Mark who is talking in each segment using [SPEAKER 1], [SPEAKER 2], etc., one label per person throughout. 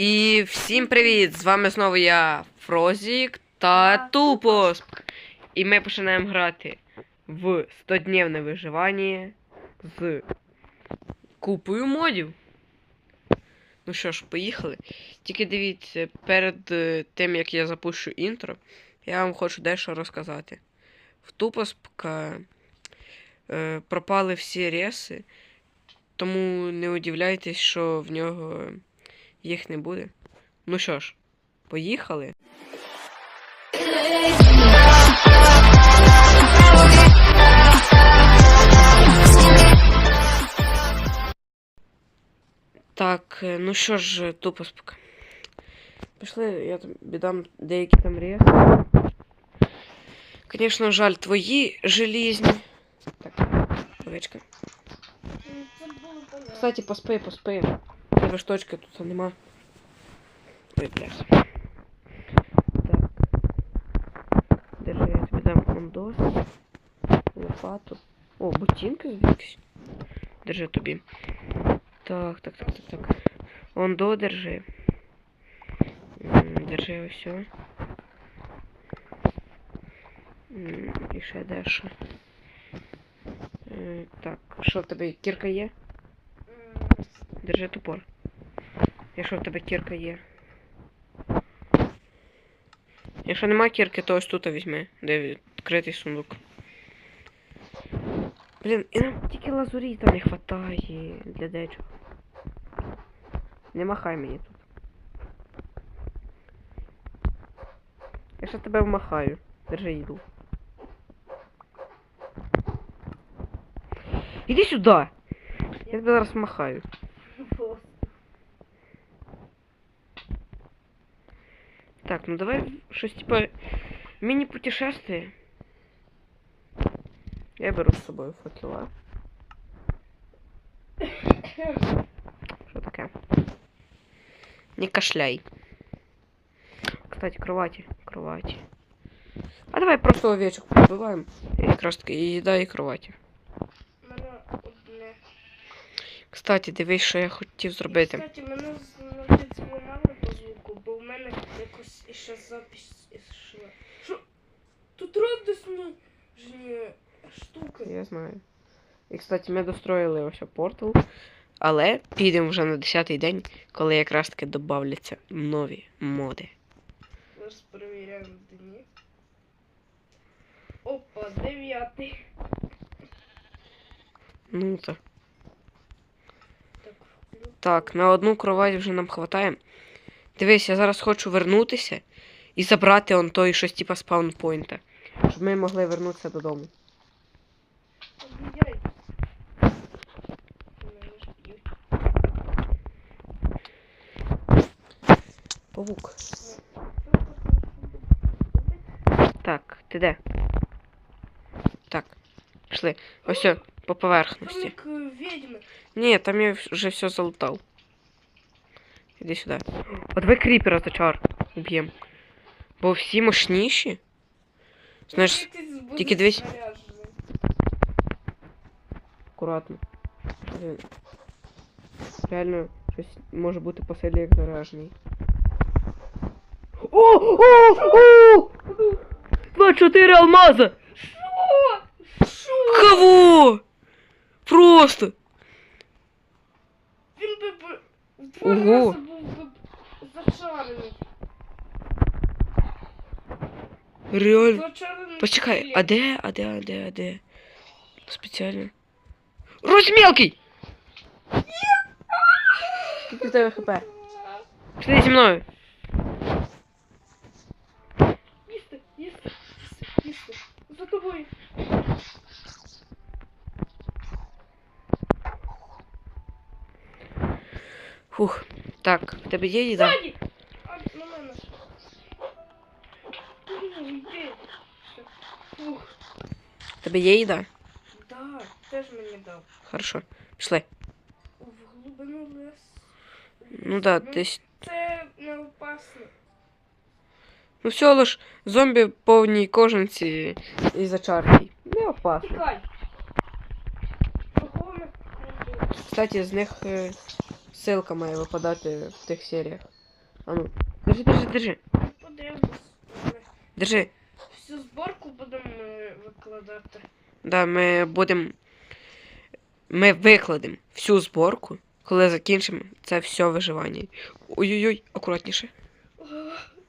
[SPEAKER 1] І всім привіт! З вами знову я, Фрозік та Тупос. І ми починаємо грати в 100-дневне виживання з купою модів. Ну що ж, поїхали. Тільки дивіться, перед е, тим як я запущу інтро, я вам хочу дещо розказати. В Тупоска е, пропали всі реси, тому не удивляйтесь, що в нього їх не буде. Ну що ж, поїхали. Так, е, ну що ж, тупо спока. Пішли, я тобі дам деякі там рез. Звісно, жаль, твої желізні. Так, овечка. Кстати, поспи, поспи. Тебе ж точки тут нема. Ой. Так. Держи, я тобі дам кондос. Лопату. О, ботинки звідкись. Держи тобі. Так, так, так, так, так. Ондо держи. Держи ось. І ще дещо. Е, Так, що в тебе кірка є? Держи топор. Якщо в тебе кірка є. Якщо нема кірки, то ось тут візьми, де відкритий сундук. Блін, і нам тільки лазуріта не вистачає для дечого. Не махай мені тут. Я ще тебе вмахаю. Держи їду. Іди сюди! Я тебе зараз махаю. Так, ну давай щось типа міні-путешествие. Я беру з собою факела. Що таке? Не кашляй. Кстати, кровати. Кровати. А давай просто овечок побиваємо. Якраз таки і їда, і кроваті.
[SPEAKER 2] Мене одне.
[SPEAKER 1] Кстати, дивись, що я хотів зробити.
[SPEAKER 2] Кстати, мене значить зламали по звуку, бо в мене якось запись ішла. Що? Тут радісні жні штуки.
[SPEAKER 1] Я знаю. І, кстати, ми достроїли ось портал. Але підемо вже на 10-й день, коли якраз таки додавляться нові моди.
[SPEAKER 2] Зараз перевіряємо дні. Опа, дев'ятий.
[SPEAKER 1] Ну то.
[SPEAKER 2] Так.
[SPEAKER 1] Так, на одну кровать вже нам хватає. Дивись, я зараз хочу вернутися і забрати он той щось типа спаунпойнта. Щоб ми могли вернутися додому. Павук. Так, ти де? Так, пішли. Ось по поверхності.
[SPEAKER 2] е.
[SPEAKER 1] Ні, там я вже все залутав. Іди сюди. От ви кріпера зачар уб'єм. Бо всі мощніші. Знаєш,
[SPEAKER 2] Якийсь буде
[SPEAKER 1] тільки дивись.
[SPEAKER 2] заряджений.
[SPEAKER 1] акуратно. Блін. Реально, щось може бути посилі як заражений. О! О! О! 24 алмаза!
[SPEAKER 2] Що? Що?
[SPEAKER 1] Кого? Просто!
[SPEAKER 2] Він би б в два
[SPEAKER 1] Ого.
[SPEAKER 2] рази був би зачарений.
[SPEAKER 1] Реально. Почекай, а де, а де, а де, а де? Спеціально. Русь мелкий! Скільки в тебе хп? Пішли зі мною.
[SPEAKER 2] Їсти, їсти, їсти. За тобою.
[SPEAKER 1] Фух. Так, в тебе є їда?
[SPEAKER 2] Ззаді!
[SPEAKER 1] Тебе є їда?
[SPEAKER 2] да, теж мені дав.
[SPEAKER 1] Хорошо. Пішли.
[SPEAKER 2] В глибину лес.
[SPEAKER 1] Ну да, десь.
[SPEAKER 2] Це не опасно.
[SPEAKER 1] Ну все лиш зомбі повній кожанці і зачарки. Не опасно.
[SPEAKER 2] Тікай.
[SPEAKER 1] Кстати, з них е, ссылка має випадати в тих серіях. А ну. Держи, держи, держи.
[SPEAKER 2] Ну.
[SPEAKER 1] Держи.
[SPEAKER 2] Всю зборку будемо е, викладати.
[SPEAKER 1] Да, ми будемо. Ми викладемо всю зборку, коли закінчимо це все виживання. Ой-ой-ой, акуратніше.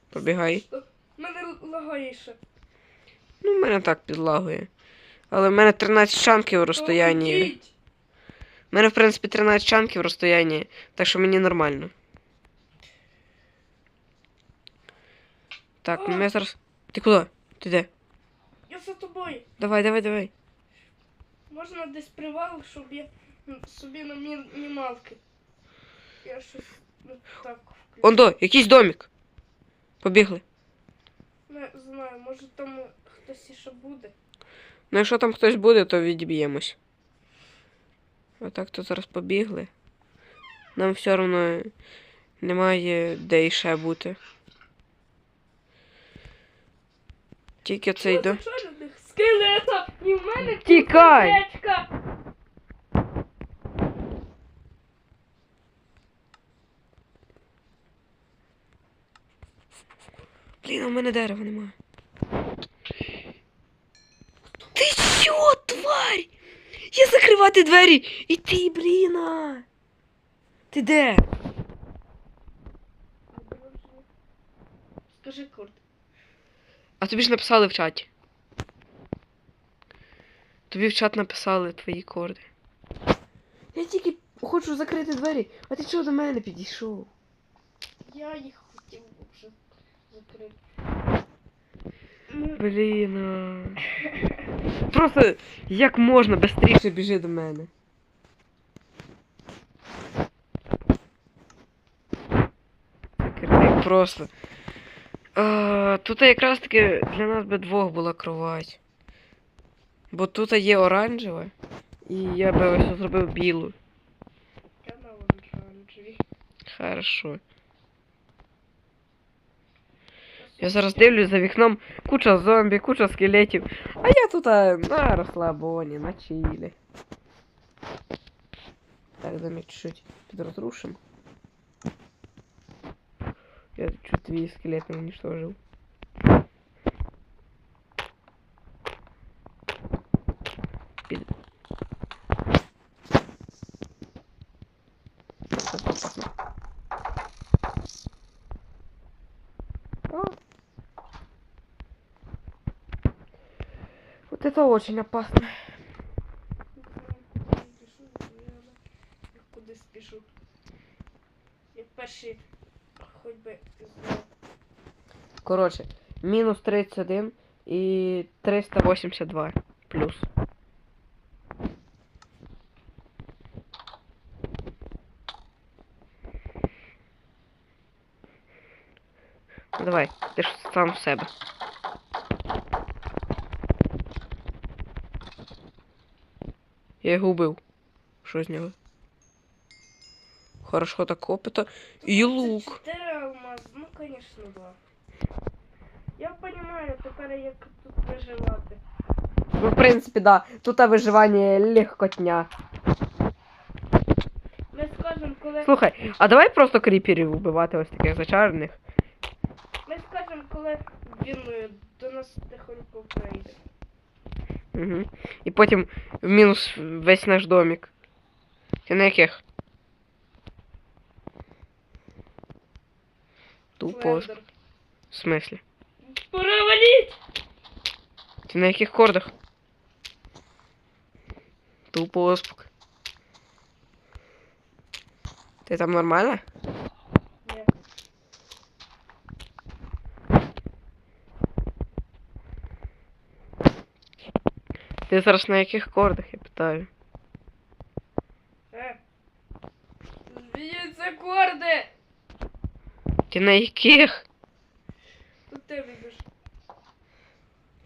[SPEAKER 1] Пробігай.
[SPEAKER 2] Мене лагає ще.
[SPEAKER 1] Ну, в мене так підлагує. Але в мене 13 шанків в розстоянні.
[SPEAKER 2] Ідіть.
[SPEAKER 1] У мене, в принципі, 13 чанків в розстоянні, так що мені нормально. Так, ну я зараз. Ти куди? Ти де?
[SPEAKER 2] За тобою.
[SPEAKER 1] Давай, давай, давай.
[SPEAKER 2] Можна десь привал, щоб я собі на мі-. Я щось так включу.
[SPEAKER 1] Ондо, якийсь домик. Побігли.
[SPEAKER 2] Не знаю, може там хтось іще буде.
[SPEAKER 1] Ну, якщо там хтось буде, то відіб'ємось. А так то зараз побігли. Нам все одно немає де іще бути. Тільки цей
[SPEAKER 2] Що
[SPEAKER 1] до.
[SPEAKER 2] зачарених скелета! І в мене
[SPEAKER 1] Тікай!
[SPEAKER 2] кістечка!
[SPEAKER 1] Блін, в мене дерева немає. Ти що, тварь? Я закривати двері! І ти, блін! Ти де?
[SPEAKER 2] Скажи, Курт.
[SPEAKER 1] А тобі ж написали в чаті. Тобі в чат написали твої корди. Я тільки хочу закрити двері, а ти чого до мене підійшов?
[SPEAKER 2] Я їх хотів вже закрити.
[SPEAKER 1] Блін. а. Просто як можна швидше біжи до мене. Просто. А, тут якраз таки для нас би двох була кровать. Бо тут є оранжева, і я би ось зробив білу.
[SPEAKER 2] я на оранжеві.
[SPEAKER 1] Хорошо. Я зараз дивлюсь за вікном куча зомбі, куча скелетів. А я тут а, на розслабоні, на чилі. Так, домик чуть-чуть підрозрушим. Я чуть твій скелет не уничтожил. Під... А. Вот это очень опасно.
[SPEAKER 2] Я куди спішу. Я перший хоч би.
[SPEAKER 1] Короче, мінус 31 і 382 плюс. Давай, ти ж сам в себе. Я його убив. Що з нього? Хорошо так опита. І лук.
[SPEAKER 2] 4 алмаз, конечно, да. Я понимаю, тепер як тут виживати.
[SPEAKER 1] Ну, в принципі, да. Тут виживання легкотня.
[SPEAKER 2] Ми скажемо, коли.
[SPEAKER 1] Слухай, а давай просто кріперів вбивати ось таких зачарених.
[SPEAKER 2] Ми скажемо, коли він е, до нас тихонько прийде.
[SPEAKER 1] Угу. І потім в мінус весь наш домик. Ти на яких? Тупо.
[SPEAKER 2] Слендер.
[SPEAKER 1] В смислі?
[SPEAKER 2] Пора валіть!
[SPEAKER 1] Ти на яких кордах? Тупо оспок. Ти там нормально?
[SPEAKER 2] Ні.
[SPEAKER 1] Ти зараз на яких кордах, я питаю.
[SPEAKER 2] Е. Збіються корди!
[SPEAKER 1] Ти на яких?
[SPEAKER 2] Тут ти вибіж.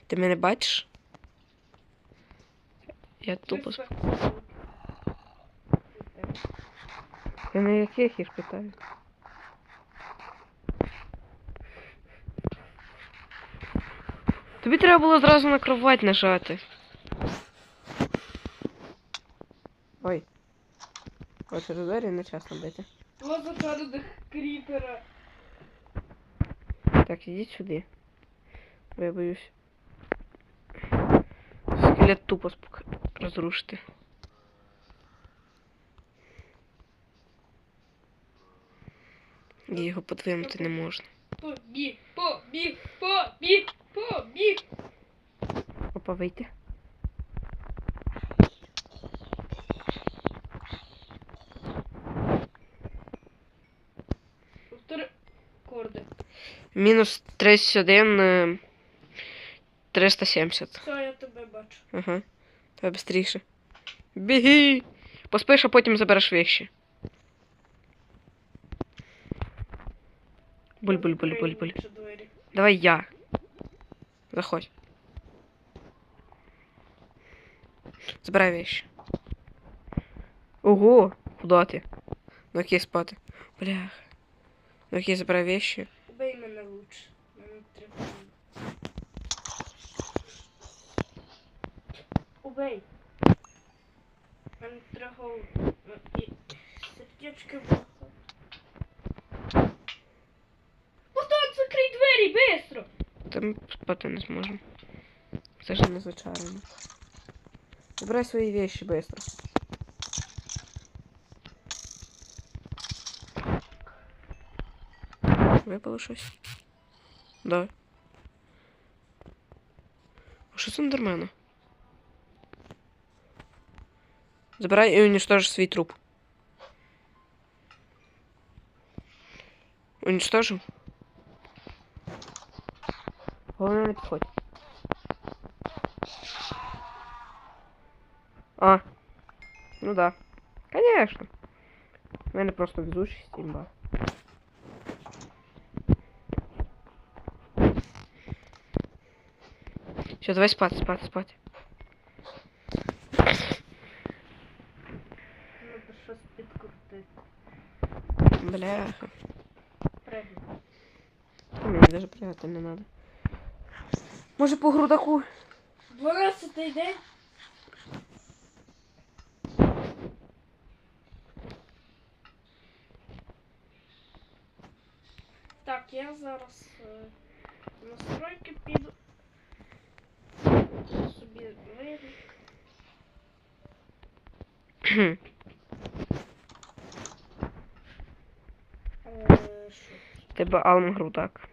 [SPEAKER 1] Ти мене бачиш? Я тупо сп... Ти на яких ж питаю? Тобі треба було зразу на кровать нажати. Ой. Ось двері не чесно бити.
[SPEAKER 2] Два зачарених кріпера.
[SPEAKER 1] Так, ідіть сюди. Бо я боюсь. Скелет тупо спок... розрушити. І його подвинути не можна.
[SPEAKER 2] Побіг, побіг, побіг, побіг.
[SPEAKER 1] Опа, вийти.
[SPEAKER 2] Три корди.
[SPEAKER 1] Мінус 31, е, 370.
[SPEAKER 2] Все, я тебе бачу.
[SPEAKER 1] Ага. Давай быстріше. Біги! Поспиш, а потім забереш вещи. Буль-буль-буль-буль-буль.
[SPEAKER 2] Відкрию лучше двері.
[SPEAKER 1] Давай я. Заходь. Забирай вещи. Ого, куда ти? Ну окей, спати. Блях. Ну окей, забирай вещи.
[SPEAKER 2] Убей мене лучше. Мене треба. Убей. Мене треба. Сердечки вухо. Ото закрий двері, бистро!
[SPEAKER 1] Та ми спати не зможемо. Це ж не зачарено. Забирай свої вещи быстро. Випало щось? Да. А що це ендермена? Забирай і уничтожи свій труп. Уничтожив? Головне не підходь. А. Ну да. Конечно. У мене просто везучість імба. Все, давай спать, спать, спать.
[SPEAKER 2] Щось підкрутити.
[SPEAKER 1] Бляха.
[SPEAKER 2] Пригай.
[SPEAKER 1] Та Мені даже пригати не надо. Може по грудаку?
[SPEAKER 2] 12 день. Так, я зараз е, настройки піду.
[SPEAKER 1] Тебе алм грудак.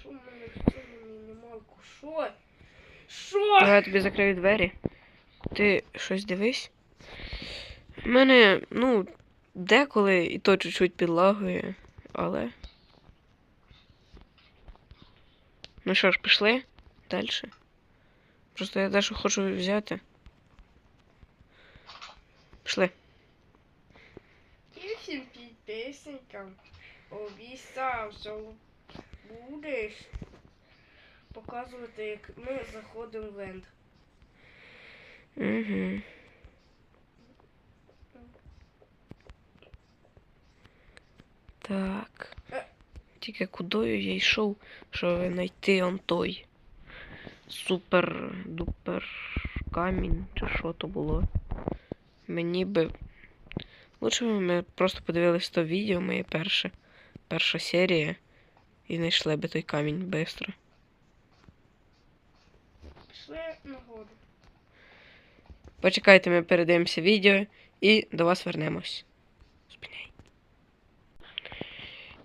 [SPEAKER 2] Що в мене в цьому мінімалку? Що? Що?
[SPEAKER 1] Давай я тобі закрию двері. Ти щось дивись. У мене, ну, деколи і то чуть-чуть підлагує, але. Ну що ж, пішли далі. Просто я дещо хочу взяти. Пішли.
[SPEAKER 2] Всім підписникам обіцяв, що будеш показувати, як ми заходимо в енд.
[SPEAKER 1] Угу. Так. Тільки кудою я йшов, щоб знайти он той. Супер-дупер камінь, чи що то було. Мені би. Лучше б ми просто подивились то відео, моє перше. Перша серія. І знайшли би той камінь швидко.
[SPEAKER 2] Пішли нагору.
[SPEAKER 1] Почекайте, ми передивимося відео і до вас вернемось.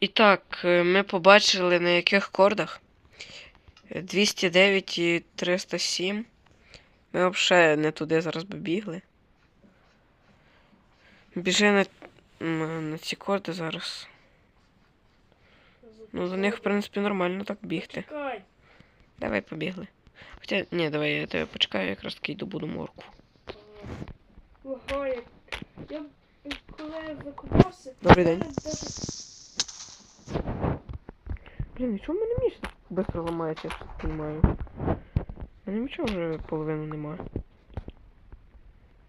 [SPEAKER 1] І так, е, ми побачили на яких кордах. Е, 209 і 307. Ми взагалі не туди зараз би бігли. Біжи на, на ці корди зараз. Ну, за них, в принципі, нормально так бігти. Давай побігли. Хоча, ні, давай я тебе почекаю, якраз таки добуду морку.
[SPEAKER 2] Ого. Я.
[SPEAKER 1] Добрий день. Блін, чому в мене між швидко ламається, я щось не розумію. У мене нічого вже половину немає.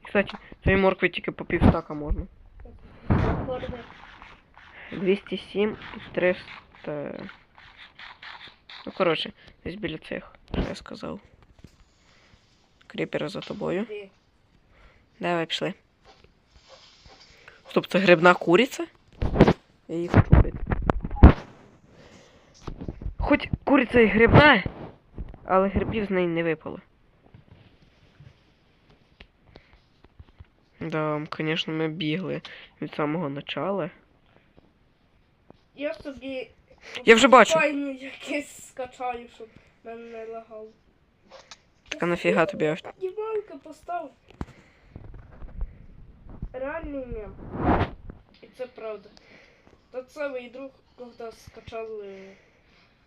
[SPEAKER 1] Кстати, цієї моркви тільки по півстака можна. 207 і 300. Ну, коротше, десь біля цих, що я сказав. Кріпера за тобою. Давай, пішли. Стоп, це грибна куриця? Я її хочу. Хоч куриця і грибна, але грибів з неї не випало. Да, звісно, ми бігли від самого начала.
[SPEAKER 2] Я собі.
[SPEAKER 1] Я вже бачу.
[SPEAKER 2] Файні якесь скачаю, щоб мене не лагало.
[SPEAKER 1] Так а нафіга тобі ав-
[SPEAKER 2] Діванка постав. Реальний мем. І це правда. То це мій друг, коли скачали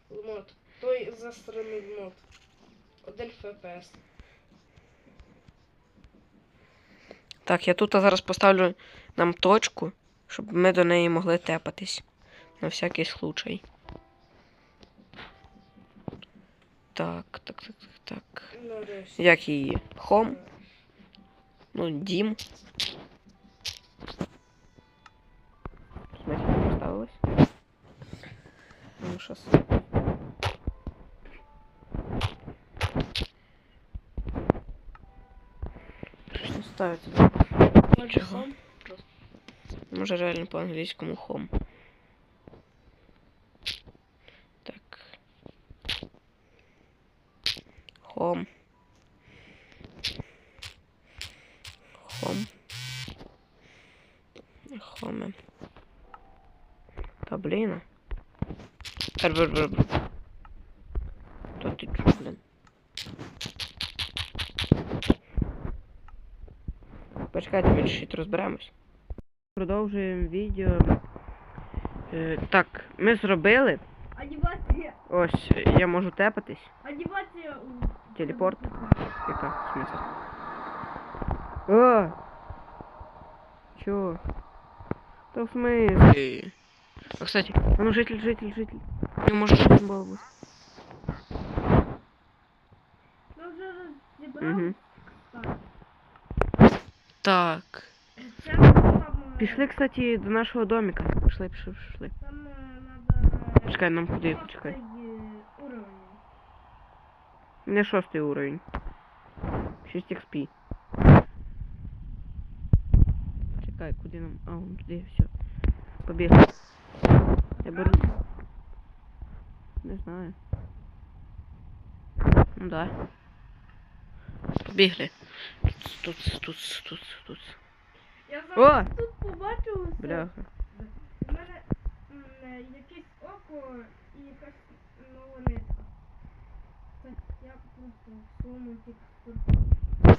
[SPEAKER 2] мод. Той застрений мод. Один ФПС.
[SPEAKER 1] Так, я тут зараз поставлю нам точку, щоб ми до неї могли тепатись. На всякий случай. Так, так, так, так, так. Як її? Хом? Ну, дім. Смачно поставилось. Ну, щас. Ставиться.
[SPEAKER 2] Може, сам?
[SPEAKER 1] Може реально по-англійському хом. Так. Хом. Хом. Хоме. Та блін. Бр-бр-бр-бр. Почекайте, ми чуть розберемось. Продовжуємо відео. Е, так, ми зробили.
[SPEAKER 2] Одівація.
[SPEAKER 1] Ось, я можу тепатись.
[SPEAKER 2] Одівація.
[SPEAKER 1] Телепорт. Яка? В смысле? О! Чё? Да в смысле? А, кстати, а ну житель, житель, житель. Не может житель был бы.
[SPEAKER 2] Ми вже розібрали.
[SPEAKER 1] Угу.
[SPEAKER 2] Так.
[SPEAKER 1] Пішли, кстати, до нашого домика. Пішли, пішли, пішли.
[SPEAKER 2] Там надо...
[SPEAKER 1] Почекай, нам куди, почекай. Не шостий уровень. 6 XP. Чекай, куди нам. А, вон туди, все. Побігли. Я беру. Не знаю. Ну да. Побігли. Тут, тут, тут, тут, тут.
[SPEAKER 2] Я
[SPEAKER 1] О!
[SPEAKER 2] зараз тут побачив усе.
[SPEAKER 1] Бляха.
[SPEAKER 2] У мене м, е, якесь око і якась нова нитка. Так, я просто в своєму текстурі.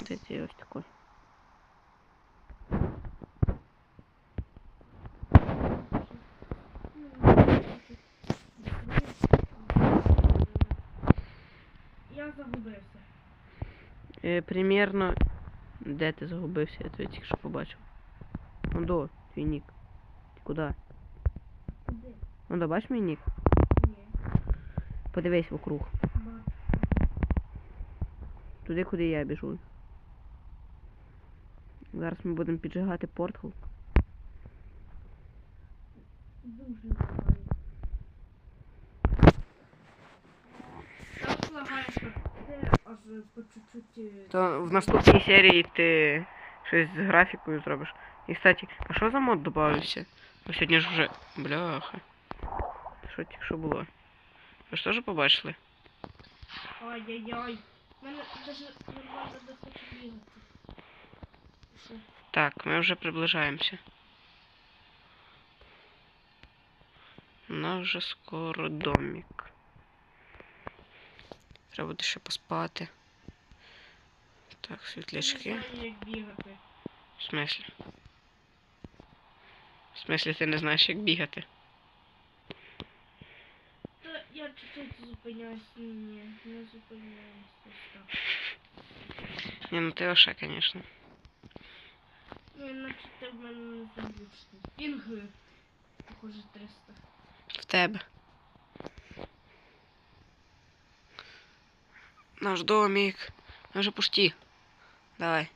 [SPEAKER 1] Де ти ось такой?
[SPEAKER 2] Я загубився.
[SPEAKER 1] Е, примерно. Де ти загубився? Я тебе тільки що побачив. Ну до, твій нік. Ти куди?
[SPEAKER 2] Куди?
[SPEAKER 1] Ну да, бачиш мій нік?
[SPEAKER 2] Ні.
[SPEAKER 1] Подивись вокруг.
[SPEAKER 2] Бачу.
[SPEAKER 1] Туди, куди я біжу. Зараз ми будемо піджигати портал.
[SPEAKER 2] Дуже лагає. Так лагає, що ти аж по чуть-чуть... е,
[SPEAKER 1] То в наступній серії ти щось з графікою зробиш. І кстати, а що за мод додався? Бо сьогодні ж вже. Бляха. Що тільки що було? Ви ж теж побачили?
[SPEAKER 2] У мене навіть нормально хоче бігати.
[SPEAKER 1] Так, ми вже приближаємося. У нас вже скоро домик. Треба буде ще поспати. Так, світлячки.
[SPEAKER 2] Не.
[SPEAKER 1] В смислі? В смислі ти не знаєш, як бігати?
[SPEAKER 2] Та я чуть-чуть зупиняюсь. Ні, не так.
[SPEAKER 1] Ні, ну ти оше, звісно.
[SPEAKER 2] Ну, іначе ти в мене не заглючний. Пінг, похоже, 300.
[SPEAKER 1] В тебе. наш домик. Мы уже пусти. Давай.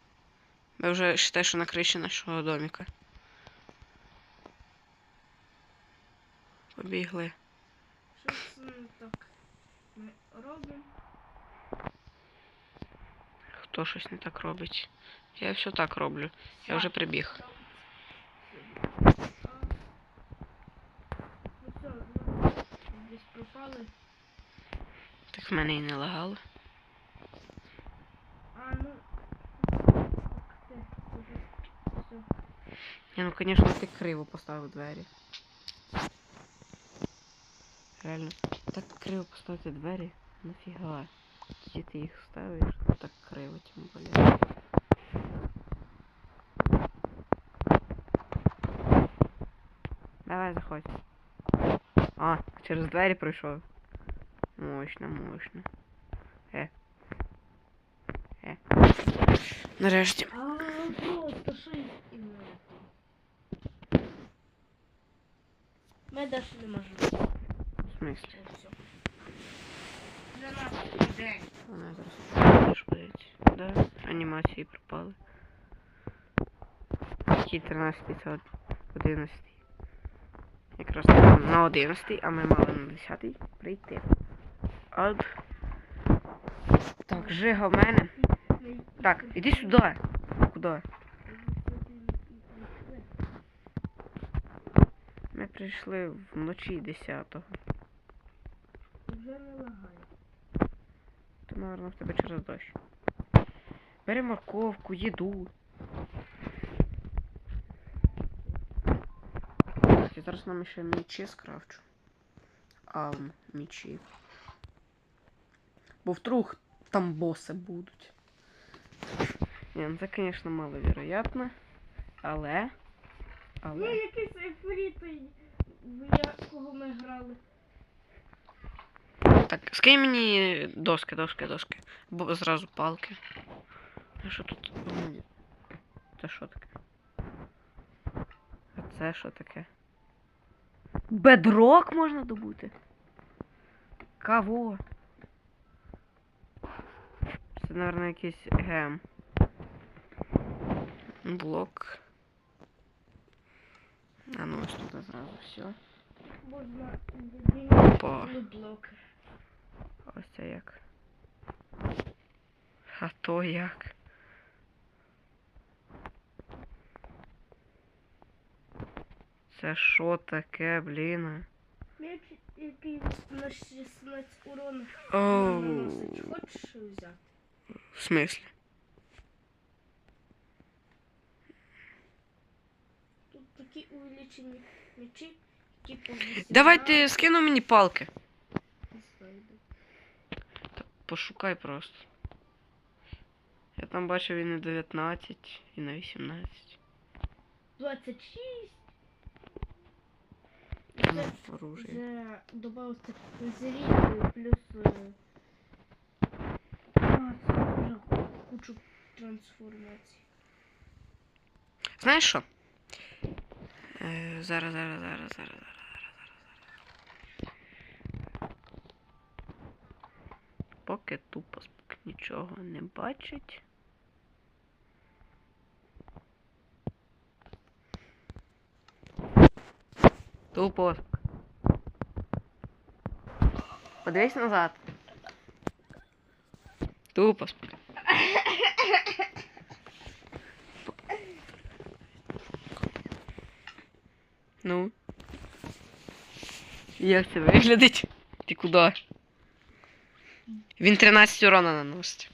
[SPEAKER 1] Мы уже считай, что на крыше нашего домика. Побігли.
[SPEAKER 2] Щось е, так ми робимо.
[SPEAKER 1] Хто щось не так робить? Я все так роблю. Я вже прибіг. Так ну ну, в мене і не лагало.
[SPEAKER 2] А, ну.
[SPEAKER 1] Ні, ну звісно, ти криво поставив двері. Реально. Так криво поставити двері. Нафіга. Тоді ти їх ставиш, так криво, тим более. Давай, заходь. А, через двері пройшов. Мощно, мощно. Е. Е. Нарешті.
[SPEAKER 2] Ми далі не можемо.
[SPEAKER 1] В смислі? Вона зараз теж подивиться. Да, анімації пропали. Який 13 це 11. Якраз на на 11, а ми мали на 10 прийти. От. Так, жига в мене. Так, іди сюди. Куди? Ми прийшли вночі 10-го.
[SPEAKER 2] Вже не лагає.
[SPEAKER 1] То, наверное, в тебе через дощ. Бери морковку, їду. Я зараз нам ще мічі скрафчу. Алм, мічі. Бо вдруг там боси будуть. Ні, ну це, звісно, маловероятно. Але.
[SPEAKER 2] Ну,
[SPEAKER 1] Але.
[SPEAKER 2] якийсь ефрітий, в якого ми грали.
[SPEAKER 1] Так, скинь мені доски, доски, доски. Бо зразу палки. А що тут? Це що таке? А це що таке? Бедрок можна добути? Кого? Це, напевно, якийсь гем. Блок. А ну тут зразу все. Опа. Ось це як. А то як. Це що таке, блін?
[SPEAKER 2] Меч, який на 16 урона
[SPEAKER 1] Оу.
[SPEAKER 2] Хочеш взяти?
[SPEAKER 1] В смислі?
[SPEAKER 2] Тут такі увеличені мечі, які по 18
[SPEAKER 1] Давайте скину мені палки.
[SPEAKER 2] знайду.
[SPEAKER 1] Та пошукай просто. Я там бачив і на 19, і на 18.
[SPEAKER 2] 26.
[SPEAKER 1] Там
[SPEAKER 2] Це
[SPEAKER 1] оружие.
[SPEAKER 2] вже додався козирі плюс е, а, це вже кучу трансформацій.
[SPEAKER 1] Знаєш що? Е, зараз, зараз, зараз, зараз, зараз, зараз, зараз. Поки тупо нічого не бачить. Тупо. Подивись назад. Тупо. Ну. Як це виглядить? Ти куди? Він 13 урона наносить.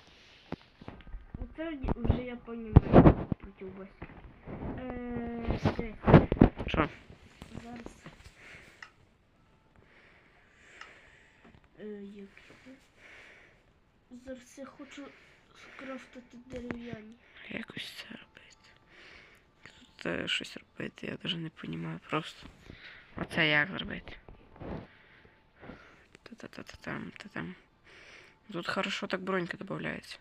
[SPEAKER 2] Оце вже я понімаю проти вас. Е.
[SPEAKER 1] Що?
[SPEAKER 2] Зараз. Е, як це? Зараз я хочу скрафтити дерев'яні.
[SPEAKER 1] Якось це. Тут е, щось робити, я навіть не розумію просто. Оце як зробити. Та-та-та-та-там, та-там. Тут хорошо так бронька додається.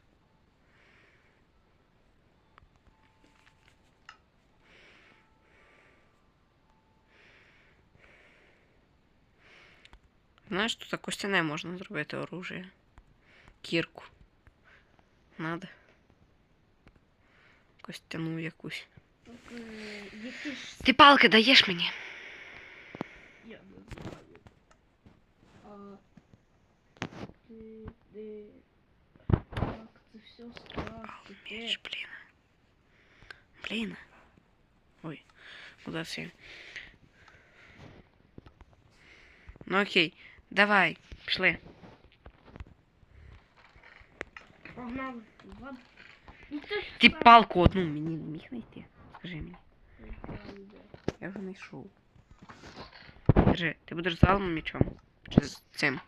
[SPEAKER 1] Знаєш, тут костяне можна зробити оружие. Кірку. Надо. Костяну якусь.
[SPEAKER 2] Так, е, які ж
[SPEAKER 1] Ти палки даєш мені?
[SPEAKER 2] я не знаю. А ти де як це все скрафтити?
[SPEAKER 1] Меч, блін. Блін. Ой, куди це? я? Ну окей. Давай, пішли.
[SPEAKER 2] Погнали. Ладно. Ну це ж
[SPEAKER 1] Ти
[SPEAKER 2] так.
[SPEAKER 1] палку одну мені не міг знайти. Скажи мені. Я вже знайшов. Держи, ти будеш залом мечом? Чи цим?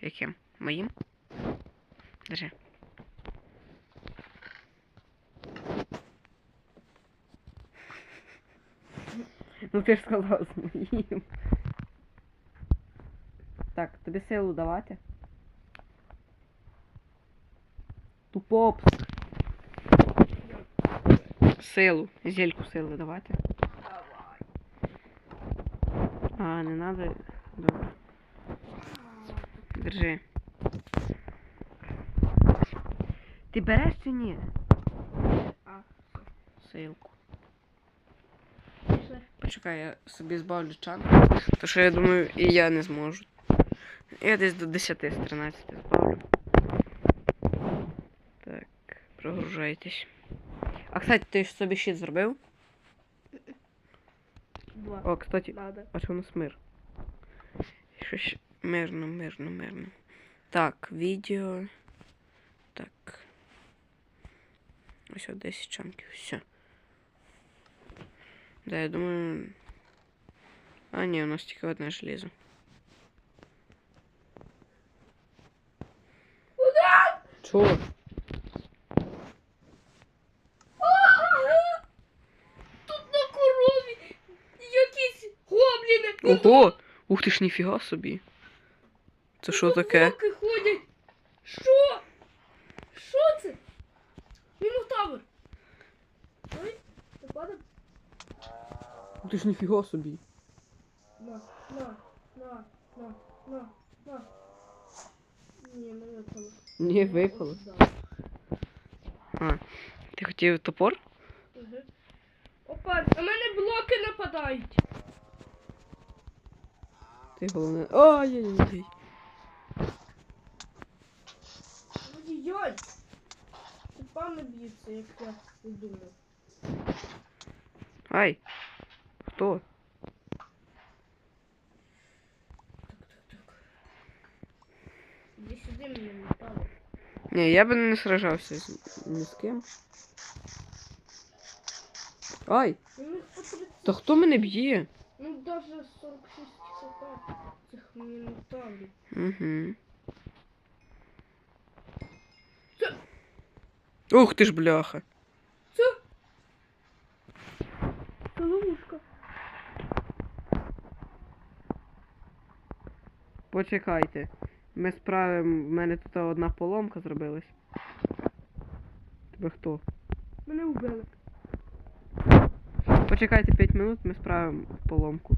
[SPEAKER 1] Яким? Моїм? Держи. Ну ти ж сказав з моїм. Так, тобі силу давати. Тупопс. Силу. Зельку сили давати. А, не надо. Добре. Держи. Ти береш чи ні? Силку. Почекай, я собі збавлю чан. То що я думаю, і я не зможу. Я десь до 10 з 13 збавлю. Так, прогружайтесь. А кстати, ти ж собі щит зробив?
[SPEAKER 2] Два.
[SPEAKER 1] О, кстати,
[SPEAKER 2] Надо.
[SPEAKER 1] а що у нас мир? Щось мирно, мирно, мирно. Так, відео. Так. Ось от 10 чанків. Все. Да, я думаю. А, ні, у нас тільки одне железо. Чого?
[SPEAKER 2] Тут на корові якісь гобліни.
[SPEAKER 1] Ого! Ух ти ж ніфіга собі. Це що таке?
[SPEAKER 2] Ходять. Що? Що це? Мінотавр. Ой, ти?
[SPEAKER 1] Ух ти ж ніфіга собі.
[SPEAKER 2] На, на, на, на, на, на. Ні, не випало.
[SPEAKER 1] Ні, випало. А. Ти хотів топор?
[SPEAKER 2] Угу. Опа, на мене блоки нападають.
[SPEAKER 1] Ти головне. Ай-яй-яй.
[SPEAKER 2] Ой-ой. Це пане б'ється, як я і думав.
[SPEAKER 1] Ай. Хто?
[SPEAKER 2] Іди сюди мені не впало.
[SPEAKER 1] Ні, я би не сражався ні з ким. Ай!
[SPEAKER 2] Ну, їх по 30.
[SPEAKER 1] Та хто мене б'є?
[SPEAKER 2] Ну, даже 46 цих мінотаврів.
[SPEAKER 1] Угу.
[SPEAKER 2] Це-
[SPEAKER 1] Ух ти ж бляха.
[SPEAKER 2] Це... Це ловушка.
[SPEAKER 1] Почекайте. Ми справимо. В мене тут одна поломка зробилась. Тебе хто?
[SPEAKER 2] Мене вбили.
[SPEAKER 1] Почекайте 5 минут, ми справимо поломку.